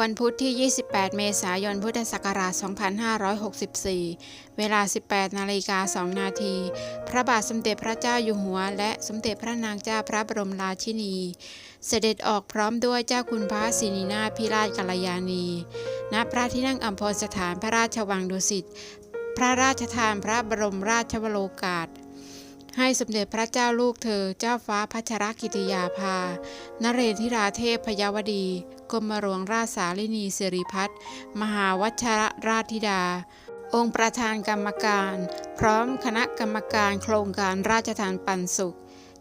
วันพุธที่ 28 เมษายน พุทธศักราช 2564 เวลา 18 นาฬิกา 2 นาที พระบาทสมเด็จพระเจ้าอยู่หัว และสมเด็จพระนางเจ้าพระบรมราชินี เสด็จออกพร้อมด้วยเจ้าคุณพระสินีนาพิราชกัลยาณี ณ พระที่นั่งอัมพรสถานพระราชวังดุสิต พระราชทานพระบรมราชวโรกาสให้สมเด็จพระเจ้าลูกเธอ เจ้าฟ้าพัชรกิติยาภา นเรนทิราเทพพยาวดี กรมหลวงราชสาลินีสิริพัฒน์มหาวัชรราชธิดา องค์ประธานกรรมการ พร้อมคณะกรรมการโครงการราชทานปันสุข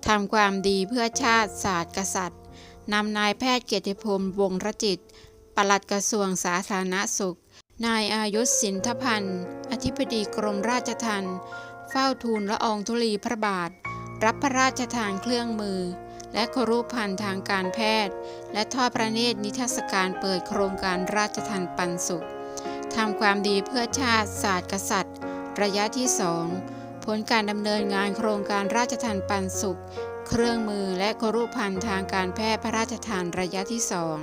ทำความดีเพื่อชาติศาสตร์กษัตริย์นำนายแพทย์เกียรติภูมิวงรจิตปลัดกระทรวงสาธารณสุข นายอายุสินทพันธ์ อธิบดีกรมราชทัณฑ์เฝ้าทูลละอองธุลีพระบาท รับพระราชทานเครื่องมือ และครุพันธ์ทางการแพทย์ และทอดพระเนตรนิทรรศการเปิดโครงการราชทันปันสุขทำความดีเพื่อชาติศาสตร์กษัตริย์ ระยะที่สองผลการดำเนินงานโครงการราชทันปันสุข เครื่องมือและครุพันธ์ทางการแพทย์พระราชทานระยะที่สอง